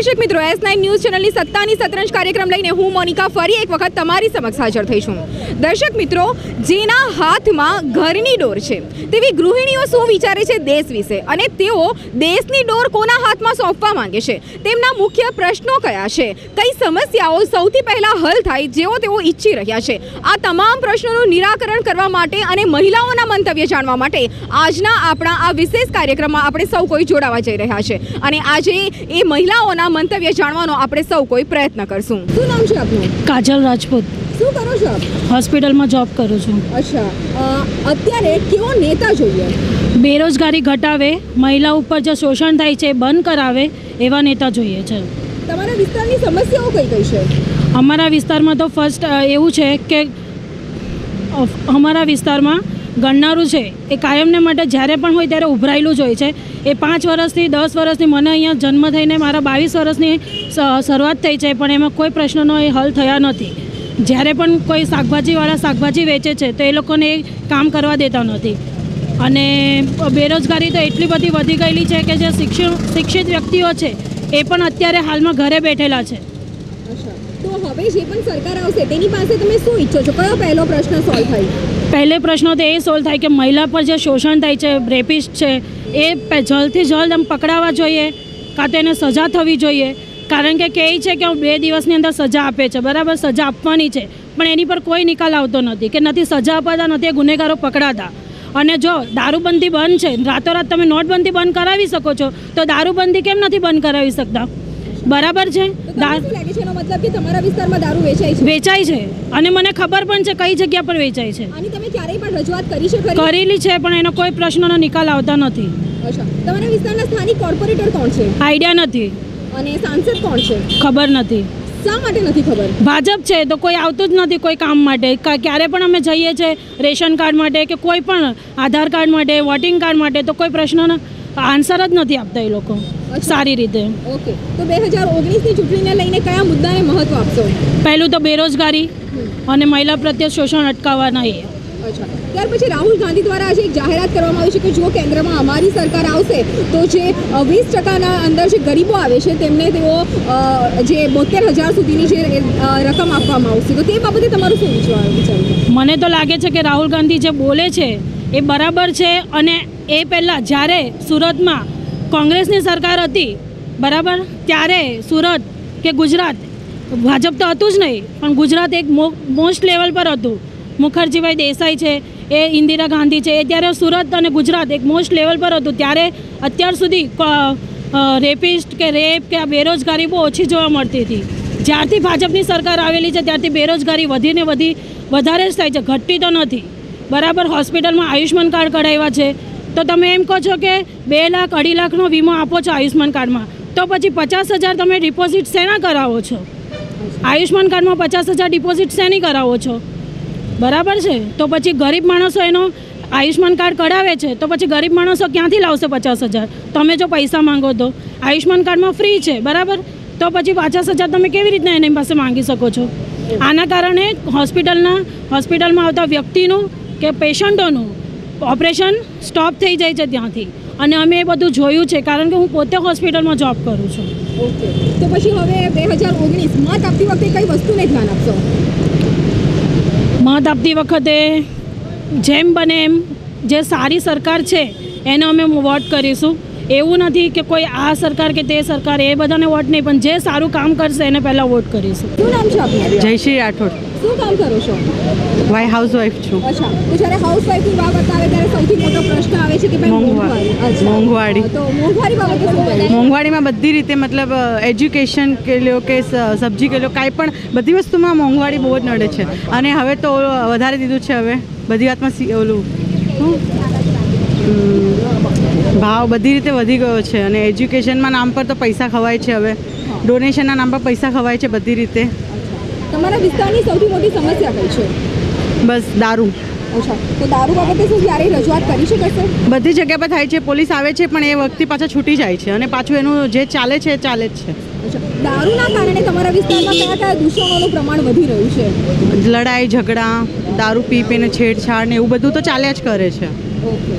દર્શક મિત્રો S nine news ચેનલની સત્તાની સતરંજ કાર્યક્રમ લઈને હું મોનિકા ફરી એક વખત તમારી સમક્ષ હાજર થઈ છું દર્શક મિત્રો, જેના હાથમાં ઘરની ડોર છે, તેવી ગૃહિણીઓ શું વિચારે છે દેશ વિશે? અને તેઓ દેશની ડોર કોના હાથમાં સોંપવા માંગે છે? તેમના મુખ્ય પ્રશ્નો કયા છે? કઈ સમસ્યાઓ સૌથી પહેલાં હલ થાય જેઓ તેઓ ઈચ્છી રહ્યા છે? આ તમામ પ્રશ્નોનું નિરાકરણ કરવા માટે અને મહિલાઓના મંતવ્ય જાણવા માટે આજના આપણા આ વિશેષ કાર્યક્રમમાં આપણે સૌ કોઈ જોડાવા જઈ રહ્યા છે. અને આજે એ મહિલાઓના મંતવ્ય જાણવાનો આપણે સૌ કોઈ પ્રયત્ન કરશું. શું નામ છે આપનું? કાજલ રાજપૂત. શું કરો છો આપ? હોસ્પિટલમાં જોબ કરું છું. અચ્છા. અત્યારે કેવો નેતા જોઈએ? બેરોજગારી ઘટાવે મહિલા ઉપર જે શોષણ થાય છે એ બંધ કરાવે એવા નેતા જોઈએ છે. તમારા વિસ્તારની સમસ્યાઓ કઈ કઈ છે? અમારા વિસ્તારમાં તો ફર્સ્ટ એવું છે કે અમારા વિસ્તારમાં ગણનારું છે, એ કાયમને માટે જ્યારે પણ હોય ત્યારે ઉભરાયેલું જ હોય છે. એ પાંચ વર્ષથી, દસ વર્ષથી મને અહીંયા જન્મ થઈને મારા બાવીસ વર્ષની શરૂઆત થઈ છે, પણ એમાં કોઈ પ્રશ્નનો એ હલ થયા નથી. જ્યારે પણ કોઈ શાકભાજીવાળા શાકભાજી વેચે છે, તો એ લોકોને એ કામ કરવા દેતા નથી. અને બેરોજગારી તો એટલી બધી વધી ગયેલી છે કે જે શિક્ષણ શિક્ષિત વ્યક્તિઓ છે, એ પણ અત્યારે હાલમાં ઘરે બેઠેલા છે. તો હવે જે પણ સરકાર આવશે, તેની પાસે તમે શું ઈચ્છો છો? કયો પહેલો પ્રશ્ન સોલ્વ થાય? પહેલે પ્રશ્ન તો એ સોલ્વ થાય કે મહિલા પર જે શોષણ થાય છે રેપિસ્ટ છે, એ જલ્દથી જલ્દ આમ પકડાવા જોઈએ, કાં તો એને સજા થવી જોઈએ. કારણ કે કહે છે કે બે દિવસની અંદર સજા આપે છે, બરાબર? સજા આપવાની છે. પણ એની પર કોઈ નિકાલ આવતો નથી, કે નથી સજા અપાતા નથી ગુનેગારો પકડાતા. અને જો દારૂબંધી બંધ છે, રાતોરાત તમે નોટબંધી બંધ કરાવી શકો છો, તો દારૂબંધી કેમ નથી બંધ કરાવી શકતા? બરાબર છે? લાગે છે? એનો મતલબ કે તમારા વિસ્તારમાં દારૂ વેચાય છે? વેચાય છે. અને મને ખબર પણ છે કઈ જગ્યા પર વેચાય છે. આની તમે ક્યારેય પણ રજૂઆત કરી છે કરેલી છે પણ એનો કોઈ પ્રશ્નનો નિકાલ આવતા નથી. તમારા વિસ્તારના સ્થાનિક કોર્પોરેટર કોણ છે? આઈડિયા નથી. અને સાંસદ કોણ છે? ખબર નથી. શા માટે નથી ખબર? ભાજપ છે તો કોઈ આવતું જ નથી કોઈ કામ માટે. ક્યારે પણ અમે જઈએ છીએ રેશન કાર્ડ માટે કે કોઈ પણ આધાર કાર્ડ માટે વોટિંગ કાર્ડ માટે તો કોઈ પ્રશ્નનો આન્સર જ નથી આપતા એ લોકો. સારી રીતે. ઓકે. તો બે હજાર ઓગણીસની ચૂંટણીને લઈને કયા મુદ્દાને મહત્વ આપશો? પહેલું તો બેરોજગારી અને મહિલા પ્રત્યે શોષણ અટકાવવાના એ. અચ્છા. ત્યાર પછી રાહુલ ગાંધી દ્વારા આજે એક જાહેરાત કરવામાં આવી છે કે જો કેન્દ્રમાં અમારી સરકાર આવશે તો જે વીસ ટકાના અંદર જે ગરીબો આવે છે તેમને તેઓ જે બોતેર હજાર સુધીની જે રકમ આપવામાં આવશે. તો તે બાબતે તમારું શું વિચાર મને તો લાગે છે કે રાહુલ ગાંધી જે બોલે છે એ બરાબર છે અને એ પહેલાં જ્યારે સુરતમાં કોંગ્રેસની સરકાર હતી, બરાબર? ત્યારે સુરત કે ગુજરાત ભાજપ તો હતું જ નહીં, પણ ગુજરાત એક મોસ્ટ લેવલ પર હતું. મુખર્જીભાઈ દેસાઈ છે, એ ઇન્દિરા ગાંધી છે, એ ત્યારે સુરત અને ગુજરાત એક મોસ્ટ લેવલ પર હતું. ત્યારે અત્યાર સુધી રેપિસ્ટ કે રેપ કે આ બેરોજગારી બહુ ઓછી જોવા મળતી હતી. જ્યારથી ભાજપની સરકાર આવેલી છે, ત્યારથી બેરોજગારી વધીને વધી, વધારે જ થાય છે, ઘટતી તો નથી. બરાબર? હોસ્પિટલમાં આયુષ્માન કાર્ડ કઢાવ્યા છે તો તમે એમ કહો છો કે બે લાખ, અઢી લાખનો વીમો આપો છો આયુષ્માન કાર્ડમાં. તો પછી પચાસ હજાર તમે ડિપોઝિટ શેના કરાવો છો? આયુષ્માન કાર્ડમાં પચાસ હજાર ડિપોઝિટ શેની કરાવો છો? બરાબર છે? તો પછી ગરીબ માણસો એનો આયુષ્માન કાર્ડ કઢાવે છે, તો પછી ગરીબ માણસો ક્યાંથી લાવશે પચાસ હજાર? તમે જો પૈસા માંગો તો. આયુષ્માન કાર્ડમાં ફ્રી છે, બરાબર? તો પછી પચાસ હજાર તમે કેવી રીતના એની પાસે માંગી શકો છો? આના કારણે હોસ્પિટલના હોસ્પિટલમાં આવતા વ્યક્તિનું કે પેશન્ટોનું ઓપરેશન સ્ટોપ થઈ જાય છે ત્યાંથી. અને અમે એ બધું જોયું છે કારણ કે હું પોતે હોસ્પિટલમાં જોબ કરું છું. ઓકે. તો પછી હવે બે હજાર ઓગણીસ મત આપતી વખતે કઈ વસ્તુને ધ્યાન આપશો? મત આપતી વખતે જેમ બને એમ જે સારી સરકાર છે એને અમે વોટ કરીશું. એવું નથી કે કોઈ આ સરકાર કે તે સરકાર એ બધાને વોટ નહીં પણ જે સારું કામ કરશે એને પહેલાં વોટ કરીશું. શું નામ છે જયશ્રી રાઠોડ. શું કામ કરો છો? વાય હાઉસવાઈફ છું? અચ્છા તો જ્યારે હાઉસવાઈફની બાબત આવે ત્યારે સૌથી મોટો પ્રશ્ન આવે છે કે ભાઈ મોંઘવારી. તો મોંઘવારી બાબતે શું મોંઘવારીમાં બધી રીતે મતલબ એજ્યુકેશન કે લો કે સબ્જી કે લો કાંઈ પણ બધી વસ્તુમાં મોંઘવારી બહુ જ નડે છે. અને હવે તો વધારે દીધું છે હવે. બધી વાતમાં ઓલું? ભાવ બધી રીતે વધી ગયો છે. અને એજ્યુકેશનમાં નામ પર તો પૈસા ખવાય છે હવે. ડોનેશનના નામ પર પૈસા ખવાય છે બધી રીતે. તમારા વિસ્તારની સૌથી મોટી સમસ્યા કઈ છે? બસ દારૂ. અચ્છા તો દારૂ બાબતે શું ક્યારેય રજૂઆત કરી શકશે બધી જગ્યા પર થાય છે પોલીસ આવે છે પણ એ વખતે પાછા છૂટી જાય છે અને પાછું એનું જે ચાલે છે એ ચાલે જ છે. દારૂના કારણે તમારા વિસ્તારમાં કયા કયા દૂષણોનું પ્રમાણ વધી રહ્યું છે? લડાઈ ઝઘડા દારૂ પી પીને છેડછાડ ને એવું બધું તો ચાલ્યા જ કરે છે.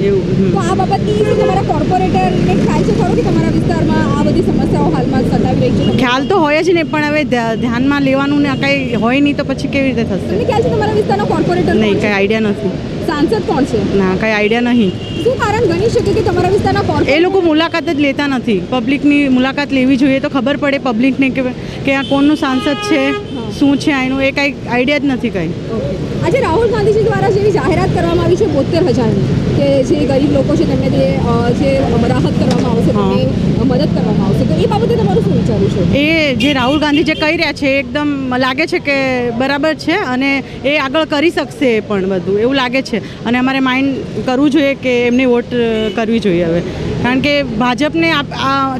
એવું તો આ બાબતની શું તમારા કોર્પોરેટરને ખ્યાલ છે ખરો કે તમારા વિસ્તારમાં આ બધી સમસ્યાઓ હાલમાં સતાવી રહી છે? ખ્યાલ તો હોય જ ને પણ હવે ધ્યાનમાં લેવાનું ને કંઈ હોય નહીં તો પછી કેવી રીતે થશે? તમને ખ્યાલ છે તમારા વિસ્તારનો કોર્પોરેટર નહીં કંઈ આઈડિયા નથી. સાંસદ કોણ છે? ના કંઈ આઈડિયા નહીં. શું કારણ ગણી શકે કે તમારા વિસ્તારના એ લોકો મુલાકાત જ લેતા નથી. પબ્લિકની મુલાકાત લેવી જોઈએ તો ખબર પડે પબ્લિકને કે કે આ કોણનું સાંસદ છે. શું છે આનું એ કંઈ આઈડિયા જ નથી કંઈ. આજે રાહુલ ગાંધીજી દ્વારા જેવી જાહેરાત કરવામાં આવી છે બોતેર હજારની કે જે ગરીબ લોકો છે તેમને જે જે રાહત કરવામાં આવશે મદદ કરવામાં આવશે. તો એ બાબતે તમારું શું વિચારું છે? એ જે રાહુલ ગાંધી જે કહી રહ્યા છે એકદમ લાગે છે કે બરાબર છે અને એ આગળ કરી શકશે એ પણ બધું એવું લાગે છે. અને અમારે માઇન્ડ કરવું જોઈએ કે એમને વોટ કરવી જોઈએ હવે. કારણ કે ભાજપને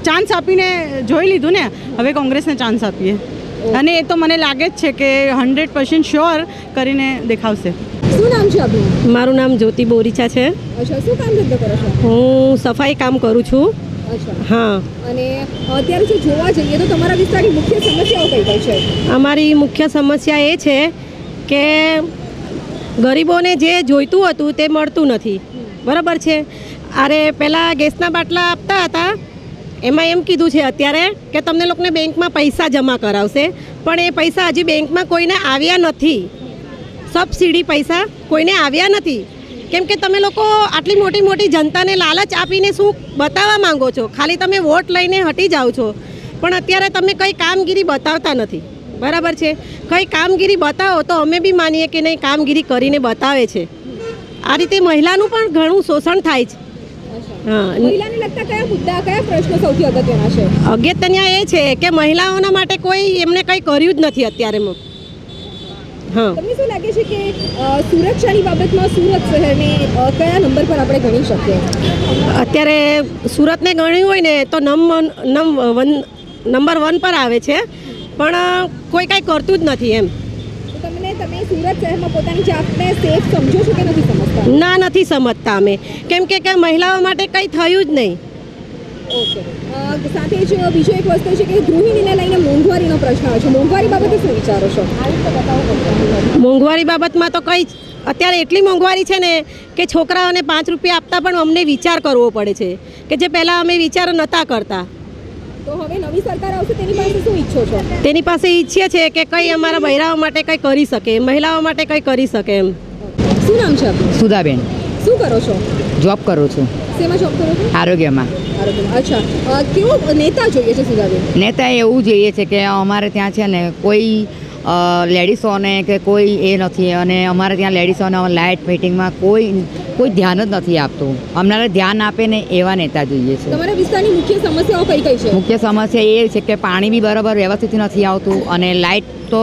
ચાન્સ આપીને જોઈ લીધું ને હવે કોંગ્રેસને ચાન્સ આપીએ. અને એ તો મને લાગે જ છે કે હંડ્રેડ પર્સન્ટ શ્યોર કરીને દેખાવશે. શું નામ છે આપનું? મારું નામ જ્યોતિ બોરીચા છે. અચ્છા શું કામ ધંધો કરો છો? હું સફાઈ કામ કરું છું. હા. અને અત્યારે જો જોવા જઈએ તો તમારા વિસ્તારની મુખ્ય સમસ્યાઓ કઈ કઈ છે? અમારી મુખ્ય સમસ્યા એ છે કે ગરીબોને જે જોઈતું હતું તે મળતું નથી. બરાબર છે. અરે પહેલાં ગેસના બાટલા આપતા હતા એમાં એમ કીધું છે, અત્યારે કે તમને લોકોને બેંકમાં પૈસા જમા કરાવશે, પણ એ પૈસા હજી બેંકમાં કોઈને આવ્યા નથી. સબસિડી પૈસા કોઈને આવ્યા નથી. કેમ કે તમે લોકો આટલી મોટી મોટી જનતાને લાલચ આપીને શું બતાવવા માંગો છો? ખાલી તમે વોટ લઈને હટી જાઓ છો. પણ અત્યારે તમે કંઈ કામગીરી બતાવતા નથી. બરાબર છે? કંઈ કામગીરી બતાવો તો અમે બી માનીએ કે નહીં, કામગીરી કરીને બતાવે છે. આ રીતે મહિલાનું પણ ઘણું શોષણ થાય છે. અગત્યના એ છે કે મહિલાઓના માટે કોઈ એમને કંઈ કર્યું જ નથી અત્યારે હા. તમને શું લાગે છે કે સુરક્ષાની બાબતમાં સુરત શહેરને કયા નંબર પર આપણે ગણી શકીએ? અત્યારે સુરતને ગણ્યું હોય ને તો નંબર નંબર વન પર આવે છે. પણ કોઈ કાંઈ કરતું જ નથી એમ. તમે સુરત શહેરમાં પોતાની જાતને સેફ સમજો છો કે નથી સમજતા? ના નથી સમજતા અમે. કેમ કે કે મહિલાઓ માટે કંઈ થયું જ નહીં. ઓકે. સાથે જ બીજો એક વસ્તુ છે કે ગૃહિણીને લઈને મોંઘવારીનો પ્રશ્ન આવે છે. મોંઘવારી બાબતે શું વિચારો છો? મોંઘવારી બાબતમાં તો કંઈ અત્યારે એટલી મોંઘવારી છે ને કે છોકરાઓને પાંચ રૂપિયા આપતા પણ અમને વિચાર કરવો પડે છે. કે જે પહેલાં અમે વિચાર નહોતા કરતા. નવી સરકાર આવશે તેની પાસે શું ઈચ્છો છો? તેની પાસે ઈચ્છીએ છે કે કંઈ અમારા મહિલાઓ માટે કંઈ કરી શકે મહિલાઓ માટે કંઈ કરી શકે એમ. શું નામ છે આપનું? સુધાબેન. શું કરો છો? જોબ કરું છું. શેમાં જોબ કરો છો? આરોગ્યમાં. આરોગ્યમાં. અચ્છા. કેવો નેતા જોઈએ છે સુધાબેન? નેતા એવું જોઈએ છે કે અમારે ત્યાં છે ને કોઈ અ, લેડીઝોને કે કોઈ એ નથી. અને અમારે ત્યાં લેડીસોને લાઇટ ફિટિંગમાં કોઈ કોઈ ધ્યાન જ નથી આપતું. અમારે ધ્યાન આપે ને એવા નેતા જોઈએ છે. તમારા વિસ્તારની મુખ્ય સમસ્યાઓ કઈ કઈ છે? મુખ્ય સમસ્યા એ છે કે પાણી બી બરાબર વ્યવસ્થિત નથી આવતું અને લાઇટ તો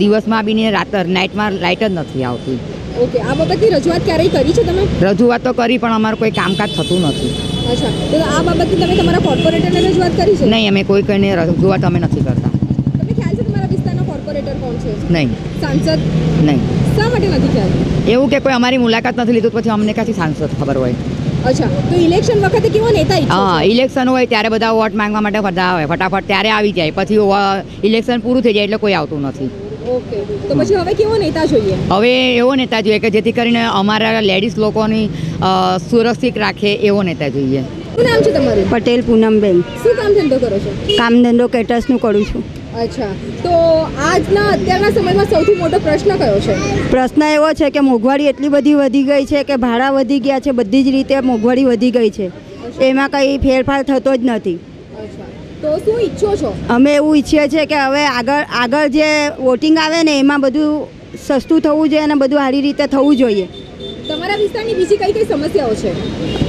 દિવસમાં બી ને રાત નાઇટમાં લાઇટ જ નથી આવતી. ઓકે આ બાબતની રજૂઆત ક્યારેય કરી છે તમે? રજૂઆત તો કરી પણ અમારું કોઈ કામકાજ થતું નથી. અચ્છા તો આ બાબતની તમે તમારા કોર્પોરેટરને રજૂઆત કરી છે? નહીં અમે કોઈ કોઈને રજૂઆત અમે નથી કરતા તમને ખ્યાલ છે તમારા વિસ્તારના કોણ છે? નહીં. સાંસદ? નહીં. શા માટે નથી ખ્યાલ? એવું કે કોઈ અમારી મુલાકાત નથી લીધું પછી અમને ક્યાંથી સાંસદ ખબર હોય? અચ્છા તો ઇલેક્શન વખતે કેવો નેતા હા ઇલેક્શન હોય ત્યારે બધા વોટ માંગવા માટે બધા આવે ફટાફટ ત્યારે આવી જાય. પછી ઇલેક્શન પૂરું થઈ જાય એટલે કોઈ આવતું નથી. ઓકે તો પછી હવે કેવો નેતા જોઈએ? હવે એવો નેતા જોઈએ કે જેથી કરીને અમારા લેડીઝ લોકોની સુરક્ષિત રાખે એવો નેતા જોઈએ. શું નામ છે તમારું? પટેલ પૂનમબેન. શું કામ ધંધો કરો છો? કામ ધંધો કેટર્સનું કરું છું. અચ્છા. તો આજના અત્યારના સમયમાં સૌથી મોટો પ્રશ્ન કયો છે? પ્રશ્ન એવો છે કે મોંઘવારી એટલી બધી વધી ગઈ છે કે ભાડા વધી ગયા છે બધી જ રીતે મોંઘવારી વધી ગઈ છે. એમાં કંઈ ફેરફાર થતો જ નથી. તો શું ઈચ્છો છો? અમે એવું ઈચ્છીએ છીએ કે હવે આગળ આગળ જે વોટિંગ આવે ને એમાં બધું સસ્તું થવું જોઈએ અને બધું સારી રીતે થવું જોઈએ. તમારા વિસ્તારની બીજી કઈ કઈ સમસ્યાઓ છે?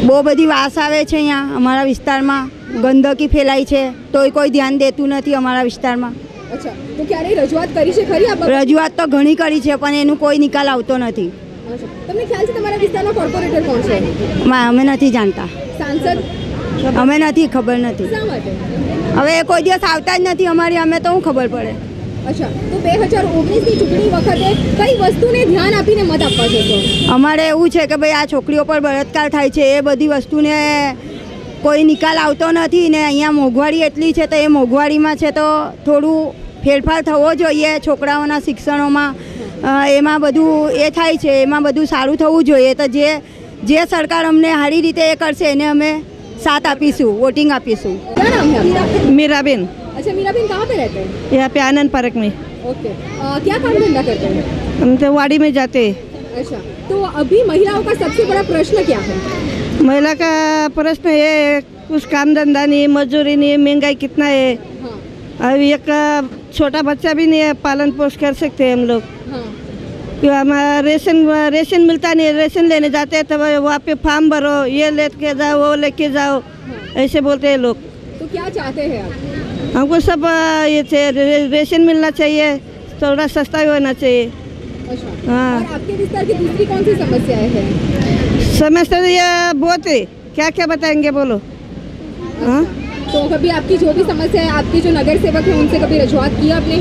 બહુ બધી વાસ આવે છે અહીંયા અમારા વિસ્તારમાં. ગંદકી ફેલાય છે તોય કોઈ ધ્યાન દેતું નથી અમારા વિસ્તારમાં. અચ્છા તો ક્યારેય રજૂઆત કરી છે ખરી રજૂઆત તો ઘણી કરી છે પણ એનું કોઈ નિકાલ આવતો નથી. તમને ખ્યાલ છે તમારા વિસ્તારના કોર્પોરેટર કોણ છે? અમે નથી જાણતા. સાંસદ? અમે નથી ખબર નથી. હવે કોઈ દિવસ આવતા જ નથી અમારી અમે તો શું ખબર પડે. અચ્છા તો બે હજાર ઓગણીસની ચૂંટણી વખતે કઈ વસ્તુને ધ્યાન આપીને મત આપવા જશો? અમારે એવું છે કે ભાઈ આ છોકરીઓ પર બળાત્કાર થાય છે એ બધી વસ્તુને કોઈ નિકાલ આવતો નથી ને અહીંયા મોંઘવારી એટલી છે તો એ મોંઘવારીમાં છે તો થોડું ફેરફાર થવો જોઈએ છોકરાઓના શિક્ષણોમાં અ, એમાં બધું એ થાય છે એમાં બધું સારું થવું જોઈએ તો જે જે સરકાર અમને સારી રીતે એ કરશે એને અમે સાથ આપીશું વોટિંગ આપીશું क्या नाम है आपका मीरा बेन अच्छा मीराबेन कहाँ पे रहते हैं यहाँ पे आनंद पार्क में ओके अ, क्या काम धंधा करते हैं हम तो वाड़ी में जाते हैं अच्छा तो अभी महिलाओं का सबसे बड़ा प्रश्न क्या है महिला का प्रश्न है कुछ काम धंधा नहीं मजदूरी नहीं है महँगाई कितना है? हाँ अब एक छोटा बच्चा भी नहीं है पालन पोष कर सकते हैं हम लोग। हाँ हमारा रेशन रेशन मिलता नहीं है रेशन लेने जाते हैं तब वहाँ पे फार्म भरो ये लेके जाओ वो लेके जाओ ऐसे बोलते हैं लोग। तो क्या चाहते हैं आप? हमको सब ये रेशन मिलना चाहिए थोड़ा सस्ता भी होना चाहिए। अच्छा। हाँ। आपके विस्तार की दूसरी कौन सी समस्याएँ हैं? समझते तो ये बहुत है क्या क्या बताएँगे बोलो? हाँ? तो कभी आपकी जो भी समस्या है आपके जो नगर सेवक है उनसे कभी रजूआत की आपने?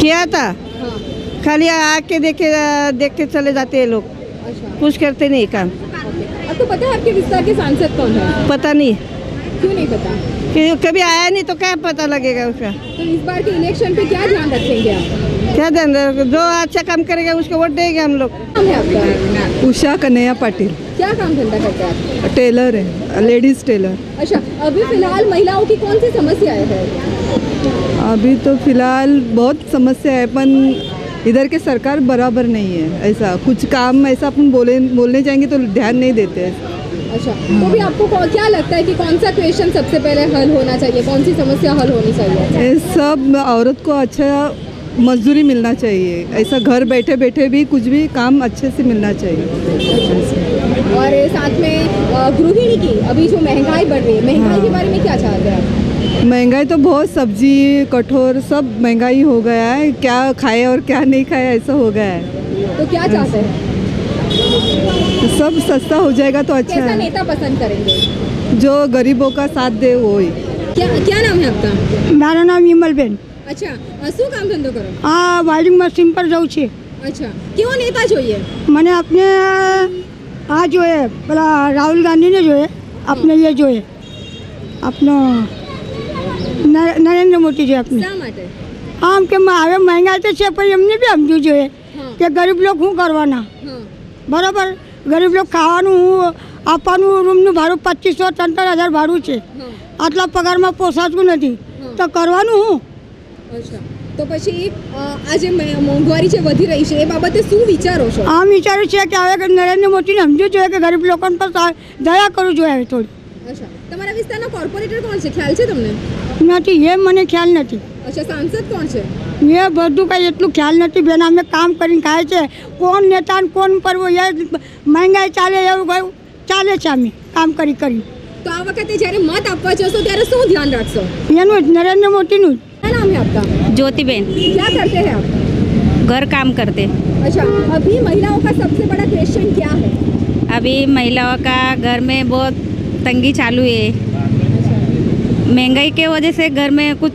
किया था? हाँ। खाली आके देखे देख के चले जाते हैं लोग। अच्छा। कुछ करते नहीं काम। आपको पता है आपके विस्तार के सांसद कौन है? पता नहीं। क्यों नहीं पता? कि कभी आया नहीं तो क्या पता लगेगा उसका? तो इस बार के इलेक्शन पे क्या ध्यान रखेंगे आप? क्या रखो, जो अच्छा काम करेगा उसको वोट देंगे हम लोग। नाम है आपका? उषा कन्हैया पाटिल। क्या काम धंधा करते हैं आप? टेलर है लेडीज़ टेलर। अच्छा अभी फ़िलहाल महिलाओं की कौन सी समस्या है? अभी तो फ़िलहाल बहुत समस्या है पण इधर के सरकार बराबर नहीं है ऐसा कुछ काम ऐसा अपन बोले बोलने जाएँगे तो ध्यान नहीं देते हैं। अच्छा तो भी आपको क्या लगता है कि कौन सा क्वेश्चन सबसे पहले हल होना चाहिए? कौन सी समस्या हल होनी चाहिए? सब औरत को अच्छा मजदूरी मिलना चाहिए। ऐसा घर बैठे बैठे भी कुछ भी काम अच्छे से मिलना चाहिए। और साथ में गृहिणी की अभी जो महँगाई बढ़ रही है महँगाई हाँ। के बारे में क्या चाहते हैं आप? महँगाई तो बहुत सब्ज़ी कठोर सब महँगाई हो गया है। क्या खाए और क्या नहीं खाए ऐसा हो गया है। तो क्या हाँ। चाहते हैं? सब सस्ता हो जाएगा तो अच्छा कैसा नेता पसंद करेंगे? जो गरीबों का साथ दे वो ही क्या क्या नाम है आपका? मेरा नाम विमल बेन। અચ્છા શું કામ ધંધો કરો? આ વાયરિંગ મશીન પર જવું છે. અચ્છા કેવો નેતા જોઈએ? મને આપને આ જોઈએ પેલા રાહુલ ગાંધીને જોઈએ આપને એ જોઈએ. આપનો નરેન્દ્ર મોદી જોઈએ આપને. શા માટે? આમ કે હવે મહેંગાઈ તો છે પણ એમને બી સમજવું જોઈએ કે ગરીબ લોકો શું કરવાના. બરાબર? ગરીબ લોકો ખાવાનું હું આપવાનું રૂમનું ભાડું પચીસો ત્રણ ત્રણ હજાર ભાડું છે. આટલા પગારમાં પોસાતું નથી. તો કરવાનું હું? અચ્છા. તો પછી આ જે મોંઘવારી છે વધી રહી છે એ બાબતે શું વિચારો છો? આમ વિચાર્યું છે કે હવે નરેન્દ્ર મોદીને સમજવું જોઈએ કે ગરીબ લોકોને પર દયા કરવું જોઈએ હવે થોડી. અચ્છા. તમારા વિસ્તારના કોર્પોરેટર કોણ છે? ખ્યાલ છે તમને? નથી એ મને ખ્યાલ નથી. અચ્છા સાંસદ કોણ છે? મેં બધું કાંઈ એટલું ખ્યાલ નથી. બેન અમે કામ કરીને ખાય છે. કોણ નેતા કોણ કરવું એ મહેંગાઈ ચાલે એવું ચાલે છે અમે કામ કરી કરી. તો આ વખતે જ્યારે મત આપવા જશો ત્યારે શું ધ્યાન રાખશો? એનું જ નરેન્દ્ર મોદીનું જ. क्या नाम है आपका? ज्योतिबेन। क्या करते हैं आप? घर काम करते। अच्छा अभी महिलाओं का सबसे बड़ा क्वेश्चन क्या है? अभी महिलाओं का घर में बहुत तंगी चालू है। महँगाई के वजह से घर में कुछ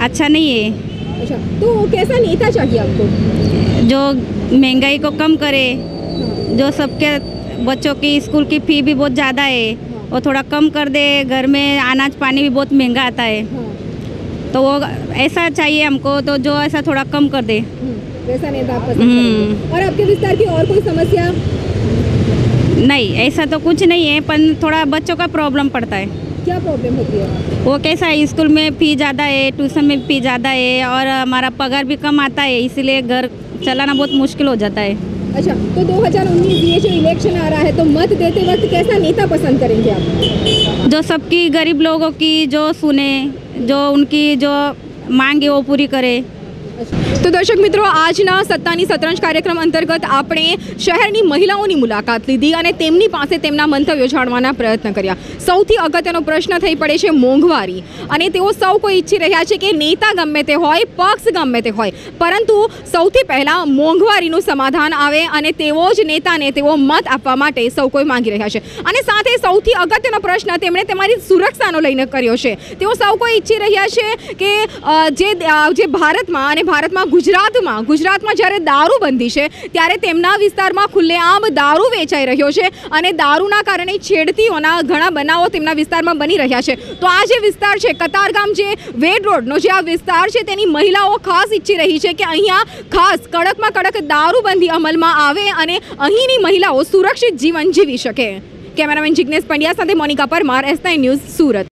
अच्छा नहीं है। अच्छा तो कैसा नेता चाहिए आपको? जो महँगाई को कम करे जो सबके बच्चों की स्कूल की फ़ी भी बहुत ज़्यादा है। वो थोड़ा कम कर दे। घर में अनाज पानी भी बहुत महँगा आता है। हाँ। तो वो ऐसा चाहिए हमको तो जो ऐसा थोड़ा कम कर दे। हम्म, वैसा नेता आप पसंद हम्म। और आपके विस्तार की और कोई समस्या? नहीं ऐसा तो कुछ नहीं है पर थोड़ा बच्चों का प्रॉब्लम पड़ता है। क्या प्रॉब्लम होती है? वो कैसा है स्कूल में फ़ी ज़्यादा है ट्यूशन में फ़ी ज़्यादा है और हमारा पगार भी कम आता है इसीलिए घर चलाना बहुत मुश्किल हो जाता है। अच्छा तो 2019 ये जो इलेक्शन आ रहा है तो मत देते वक्त कैसा नेता पसंद करेंगे आप? जो सबकी गरीब लोगों की जो सुने जो उनकी जो मांग है वो पूरी करे તો દર્શક મિત્રો, આજના સત્તાની સતરંજ કાર્યક્રમ અંતર્ગત આપણે શહેરની મહિલાઓની મુલાકાત લીધી અને તેમની પાસે તેમના મંતવ્યો જાણવાના પ્રયત્ન કર્યા. સૌથી અગત્યનો પ્રશ્ન થઈ પડે છે મોંઘવારી. અને તેઓ સૌ કોઈ ઈચ્છી રહ્યા છે કે નેતા ગમે તે હોય, પક્ષ ગમે તે હોય. પરંતુ સૌથી પહેલાં મોંઘવારીનું સમાધાન આવે અને તેવો જ નેતાને તેઓ મત આપવા માટે સૌ કોઈ માંગી રહ્યા છે. અને સાથે સૌથી અગત્યનો પ્રશ્ન તેમણે તમારી સુરક્ષાનો લઈને કર્યો છે. તેઓ સૌ કોઈ ઈચ્છી રહ્યા છે કે જે જે ભારતમાં અને ભારતમાં ગુજરાતમાં ગુજરાતમાં જ્યારે દારૂબંધી છે, ત્યારે તેમના વિસ્તારમાં ખુલ્લેઆમ દારૂ વેચાઈ રહ્યો છે અને દારૂના કારણે છેડતીઓના ઘણા બનાવો તેમના વિસ્તારમાં બની રહ્યા છે. તો આ જે વિસ્તાર છે કતારગામ જે વેડ રોડનો જે આ વિસ્તાર છે, તેની મહિલાઓ ખાસ ઈચ્છી રહી છે કે અહીંયા ખાસ કડકમાં કડક દારૂબંધી અમલમાં આવે અને અહીંની મહિલાઓ સુરક્ષિત જીવન જીવી શકે. કેમેરામેન જિજ્ઞેશ પંડ્યા સાથે મોનિકા પરમાર એસ ન્યૂઝ સુરત.